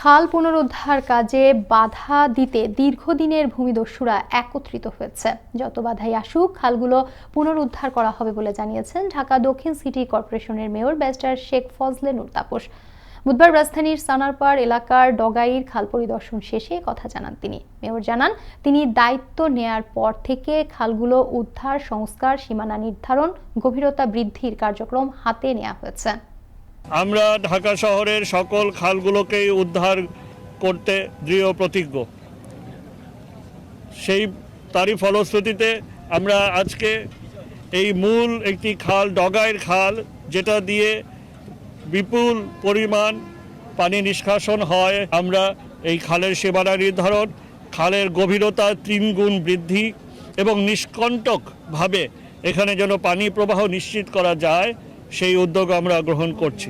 খাল পুনরুদ্ধার কাজে বাধা দিতে দীর্ঘদিনের ভূমিদস্যুরা একত্রিত হয়েছে। যত বাধাই আসুক, খালগুলো পুনরুদ্ধার করা হবে বলে জানিয়েছেন ঢাকা দক্ষিণ সিটি কর্পোরেশনের মেয়র ব্যারিস্টার শেখ ফজলে নূর তাপস। বুধবার রাজধানীর সানারপাড় এলাকার ডগাইর খাল পরিদর্শন শেষে কথা জানান তিনি। মেয়র জানান, তিনি দায়িত্ব নেয়ার পর থেকে খালগুলো উদ্ধার, সংস্কার, সীমানা নির্ধারণ, গভীরতা বৃদ্ধির কার্যক্রম হাতে নেওয়া হয়েছে। আমরা ঢাকা শহরের সকল খালগুলোকেই উদ্ধার করতে দৃঢ় প্রতিজ্ঞ। সেই তারই ফলশ্রুতিতে আমরা আজকে এই মূল একটি খাল, ডগাইর খাল, যেটা দিয়ে বিপুল পরিমাণ পানি নিষ্কাশন হয়। আমরা এই খালের সীমানা নির্ধারণ, খালের গভীরতা তিন গুণ বৃদ্ধি এবং নিষ্কণ্টকভাবে এখানে যেন পানি প্রবাহ নিশ্চিত করা যায়। সেই উদ্যোগ আমরা গ্রহণ করছি।